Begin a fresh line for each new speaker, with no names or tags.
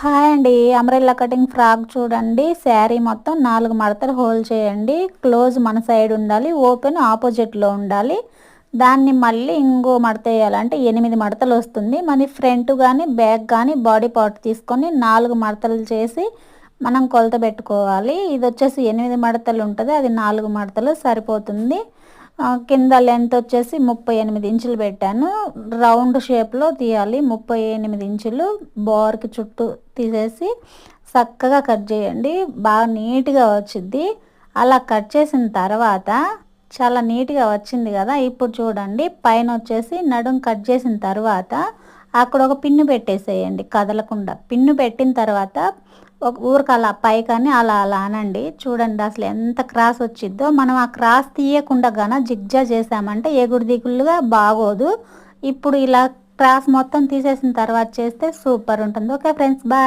Hi అండి. అమరెల్లా cutting frock చూడండి. శారీ మొత్తం నాలుగు మడతలు హోల్డ్ చేయండి. క్లోజ్ మన సైడ్ ఉండాలి. ఓపెన్ ఆపోజిట్లో ఉండాలి. దాన్ని మళ్ళీ ఇంకో మడత వేయాలంటే ఎనిమిది మడతలు వస్తుంది. మన ఫ్రంట్ కానీ బ్యాక్ కానీ బాడీ పార్ట్ తీసుకొని నాలుగు మడతలు చేసి మనం కొలత పెట్టుకోవాలి. ఇది వచ్చేసి ఎనిమిది మడతలు ఉంటుంది. అది నాలుగు మడతలు సరిపోతుంది. కింద లెంత్ వచ్చేసి ముప్పై ఎనిమిది ఇంచులు పెట్టాను. రౌండ్ షేప్లో తీయాలి. ముప్పై ఎనిమిది ఇంచులు బోర్కి చుట్టూ తీసేసి చక్కగా కట్ చేయండి. బాగా నీట్గా వచ్చింది అలా కట్ చేసిన తర్వాత చాలా నీట్గా వచ్చింది కదా. ఇప్పుడు చూడండి. పైన వచ్చేసి నడుం కట్ చేసిన తర్వాత అక్కడ ఒక పిన్ను పెట్టేసేయండి. కదలకుండా. పిన్ను పెట్టిన తర్వాత ఒక ఊరికి అలా పైకని అలా అలా అనండి. చూడండి అసలు ఎంత క్రాస్ వచ్చిద్దో. మనం ఆ క్రాస్ తీయకుండా గాన జిగ్జా చేసామంటే ఎగుడు దిగులుగా బాగోదు. ఇప్పుడు ఇలా క్రాస్ మొత్తం తీసేసిన తర్వాత చేస్తే సూపర్ ఉంటుంది. Okay friends bye.